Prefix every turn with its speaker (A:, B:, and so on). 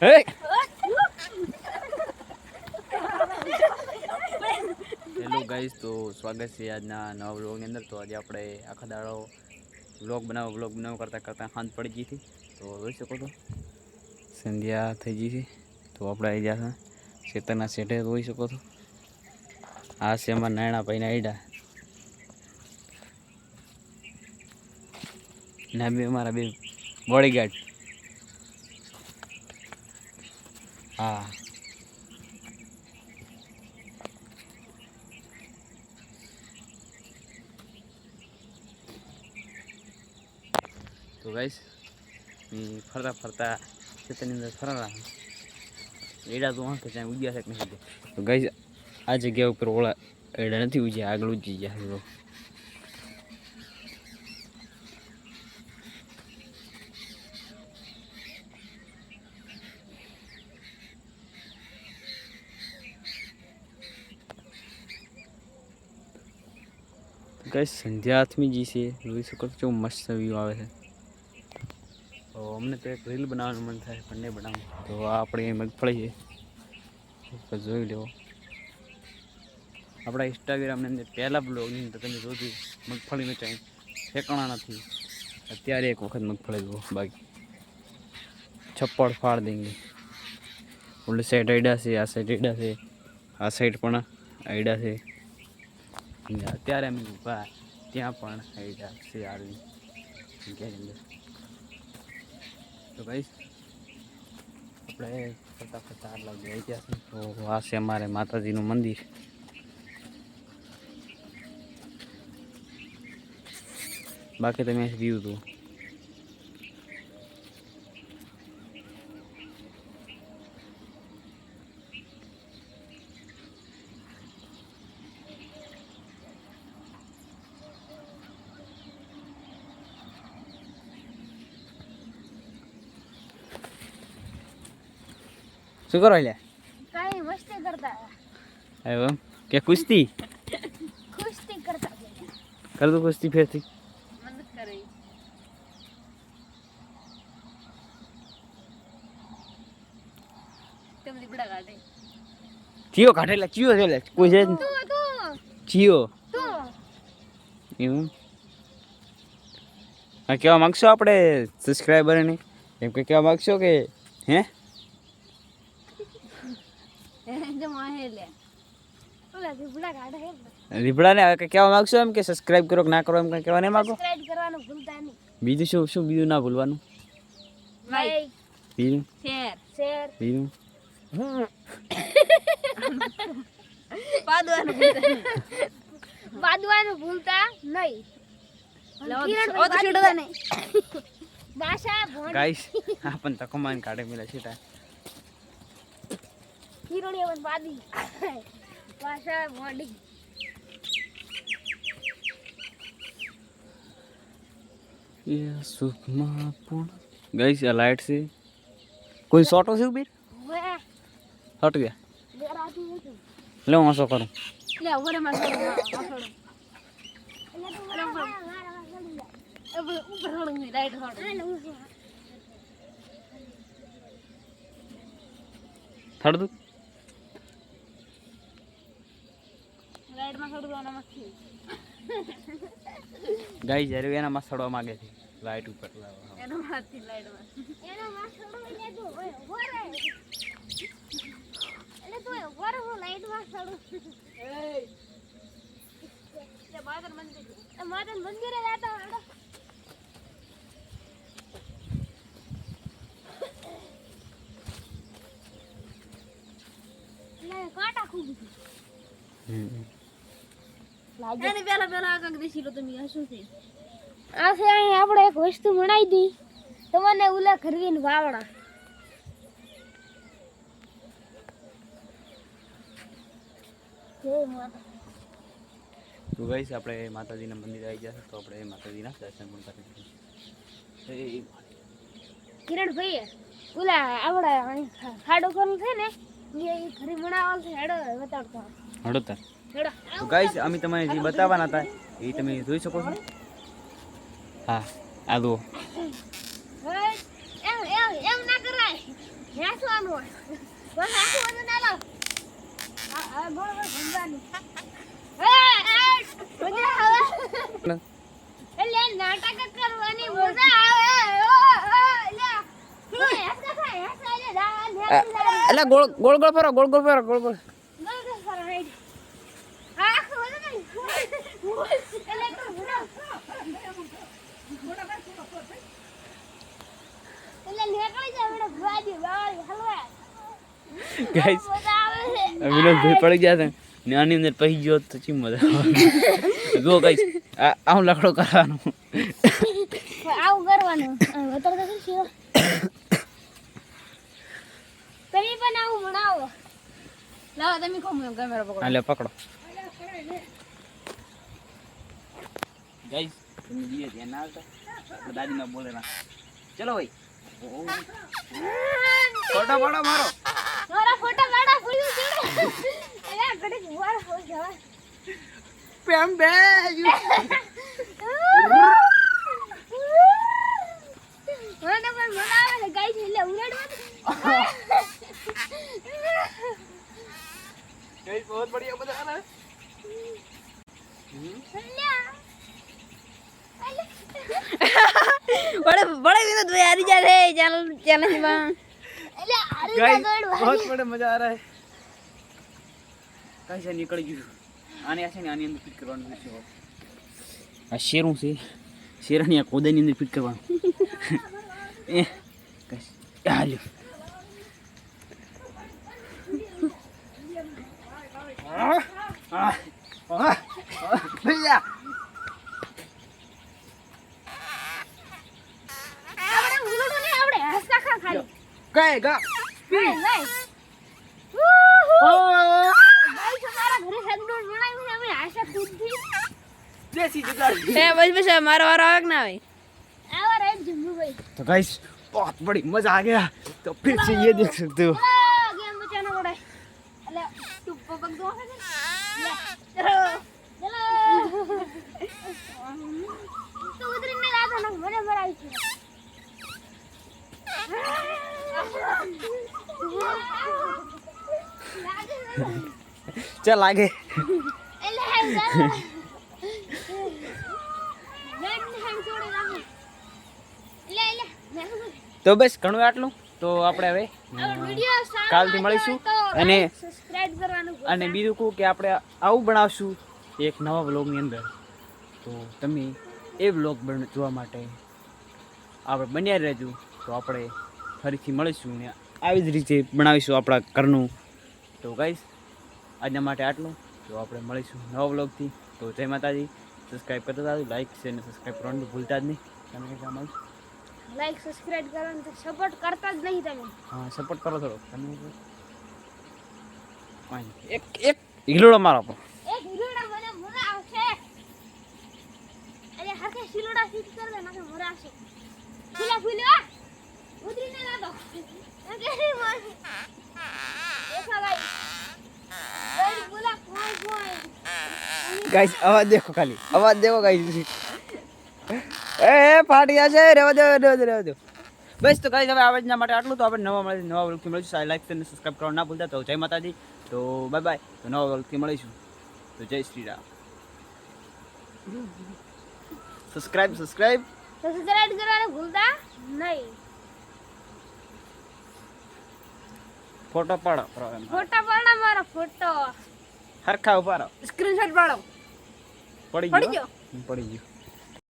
A: હે hello guys તો સ્વાગત છે આજના નવા બ્લોગની અંદર. તો આજે આપણે આખા દાડો વ્લોગ બનાવો વ્લોગ બનાવો કરતાં કરતાં હાંત પડી ગઈ હતી. તો જોઈ શકો છો. સંધ્યા થઈ ગઈ છે. તો આપણે આવી ગયા છે. ખેતરના શેઠે જોઈ શકો છો. આ છે અમારા નાયણા ભાઈના આઈડા ના બે અમારા બે બોડીગાર્ડ હા. તો ગાઈસ मी ફરતા ફરતા ખેતરની અંદર ફરવા એડા તો વાંકે ત્યાં ઉગ્યા છે કે નહીં? તો ગાઈસ આ જગ્યા ઉપર ઓળા એડા નથી ઉજ્યા આગળ ઉજી ગયા તો સંધ્યા હાથમી જી છે, જોઈ શકો છો મસ્ત વ્યૂ આવે છે. તો અમને તો એક રીલ બનાવવાનું મન થાય, પણ નહીં બનાવું. તો આ આપણી મગફળી છે જોઈ લેવો આપણા ઇન્સ્ટાગ્રામની અંદર પહેલા બ્લોગની અંદર તમે જોજો મગફળીનો ટાઈમ ઠેકાણા નથી. અત્યારે એક વખત મગફળી જુઓ બાકી. છપ્પડ ફાળ દેંગે. ઓલી સાઈડ આઈડા છે, આ સાઈડ આઈડા છે, આ સાઈડ પણ આઈડા છે. અને અત્યારે અમે ઊભા ત્યાં પણ છે આરવી જગ્યાની અંદર. તો ભાઈ આપણે ફરતા ફરતા આટલા જઈ ગયા છે તો આ છે અમારે માતાજીનું મંદિર. બાકી તમે વ્યૂ જુઓ. શું કરો લે
B: કાઈ મસ્તી કરતા
A: એમ? કે કુસ્તી?
B: કુસ્તી કરતા
A: કર દો કુસ્તી ફેરથી.
B: મદદ કરે. તેમ દીપડા કાઢે.
A: ચિયો કાઢેલા ચિયો છે લે કોઈ છે
B: તું તું
A: ચિયો.
B: તું.
A: એવું હા કહેવા માગશો આપણે સબસ્ક્રાઈબરને એમ કે કહેવા માગશો કે હે? રીબડાને હવે કંઈ કહેવા માગશો એમ કે સબસ્ક્રાઇબ કરો કે ના કરો એમ કંઈ કહેવા નહીં માગો?
B: સબસ્ક્રાઇબ કરવાનું ભૂલતા નહીં.
A: બીજું શું શું બીજું ના ભૂલવાનું?
B: લાઈક
A: બીજું? બીજું?
B: પાદવાનું ભૂલતા નહીં. ભાષા ભોંડી.
A: ગાઈસ આ તકો માન કાઢે મેલા છે તા
B: કિરણી પણ પાદી ભાષા ભોંડી
A: એ સુખમાં પણ ગાઈસ આ લાઈટ છે કોઈ શોટો છે બીર
B: વે
A: શોટ ગયા
B: દેરાતી નથી
A: લે હું આસો કરું
B: લે ઓરે માં છોડ છોડ એટલે તો મારા મારા છોડી જા ઉપર ઉપર છોડની રાઈટ છોડ
A: થડ દઉં
B: રાઈટમાં છોડ દો નમસ્તે
A: ગાઈ જ્યારે એના માં સડવા માંગે છે. લાઈટ ઉપર
B: કાટા ખૂબ
A: હમ.
B: એને પેલા પેલા આ કંઈક દેશી લો તમે આ શું છે? આ છે અહીં આપણે એક વસ્તુ બનાવી દી. તમને ઉલા ખરીદીને વાવડા.
A: તો ગાઈસ આપણે માતાજીના મંદિર આવી જશે તો આપણે માતાજીના દર્શન પણ કરી લઈએ. ઓલા
B: કિરણ ભાઈ ઉલા આપણે અહીં ખાડો કરવું છે ને એ ઘરે બનાવવાનું છે હેડો બતાડતો
A: હળો તાર
B: હેડો
A: તો ગાઈસ અમે તમને જે બતાવવાના હતા એ તમે જોઈ શકો છો. હા આ જુઓ.
B: નાટક કરવાની મજા આવે.
A: ગોળ ગોળ ફરો ગોળ ગોળ ફરો ગોળ ગોળ
B: ફરો રાઈટ આ આખું વજન એટલે તો ભૂલો એટલે નીકળી જાય બેટા ભાજી વાળી હલવા
A: ગાઈસ પડી ગયા ને આની અંદર પહી ગયો તો ચી મજા આવે. જો ગાઈસ આ આવું લખડો કરવાનો
B: આવું કરવાનું વતર તો શું તમે પણ આવું બનાવો લાવો તમે હું કેમેરા પકડો.
A: હાલે પકડો. ગાઈસ તમે જીએ ધ્યાન ના આવતા દાદી ના બોલે ના. ચલો ભાઈ. ફોટો પાડો મારો.
B: મારા ફોટા પાડા ફૂલ્યું છે એલા ઘડીક વાર હો જવા.
A: પેમ બે
B: મને પણ મજા આવે છે ગાઈ એટલે ઉડાડવા
A: ગાઈસ બહુ બઢિયા મજા આવે
C: બડે બડે વિનોદ ભાई હારી जा रहे चैनल चैनल में
B: એટલે હારી
A: જા
B: ગોડ
A: ભાઈ બહુત બડે મજા આ રહા હે કઈ છે નીકળી ગયું. આને આ છે ને આની અંદર ફિટ કરવાનું છે આ શેરું છે. શેરાની આ કોદાની અંદર ફિટ કરવાનું. એ કઈ હાલ્યો
C: Ah! Ah! Ah! Ah!
B: આવા રાઈટ જમ્મુ ભાઈ
A: तो गाइस बहुत बड़ी मजा आ गया तो फिर से ये देख सकते हो
B: ચા લાગે. તો
A: બસ ઘણું આટલું. તો આપણે હવે કાલથી મળીશું. અને
B: અને
A: બીજું કહું કે આપણે આવું બનાવશું એક નવા વ્લોગની અંદર. તો તમે એ વ્લોગ જોવા માટે આપણે બન્યા રહેજો. તો આપણે ફરીથી મળીશું ને આવી જ રીતે બનાવીશું આપણા ઘરનું. તો ગાઈશ આજના માટે આટલું. તો આપણે મળીશું નવા વ્લોગથી. તો જય માતાજી. સબસ્ક્રાઈબ કરતા હતા લાઈક શેર અને સબસ્ક્રાઈબ કરવાનું ભૂલતા જ નહીં. તમે કામ
B: લાઈક સબસ્ક્રાઇબ કરવાનું તો સપોર્ટ કરતા જ નહીં તમે.
A: હા સપોર્ટ કરો થોડો તમે એક એક હિલોડો મારો
B: એક હીરોડા મને મોરા આવશે. અરે હકે શિલોડા સીટ કર દે મને મોરા આવશે. ફૂલા ફૂલા ઉતરીને ના દો કે માર એસા કોઈ
A: ગાઈસ અવાજ દેખો ખાલી અવાજ દેખો ગાઈસ એ એ ફાટ્યા છે. રેવા દો રેવા દો રેવા દો. બસ તો ગાઈસ હવે આજના માટે આટલું તો આપણે નવા મળે નવા વ્લોગથી મળીશું. લાઈક અને સબસ્ક્રાઈબ કરવા ના ભૂલતા. તો જય માતાજી. તો બાય બાય તો નવા વ્લોગથી મળીશું. તો જય Shri Ram. Subscribe subscribe
B: subscribe કરવાનું ભૂલતા નહીં.
A: ફોટો પાડો બરાબર
B: ફોટો પાડો મારો ફોટો.
A: હરખા
C: ઉપાડો સ્ક્રીનશોટ
A: પાડો.
C: પડી
A: ગયો. પડી ગયો.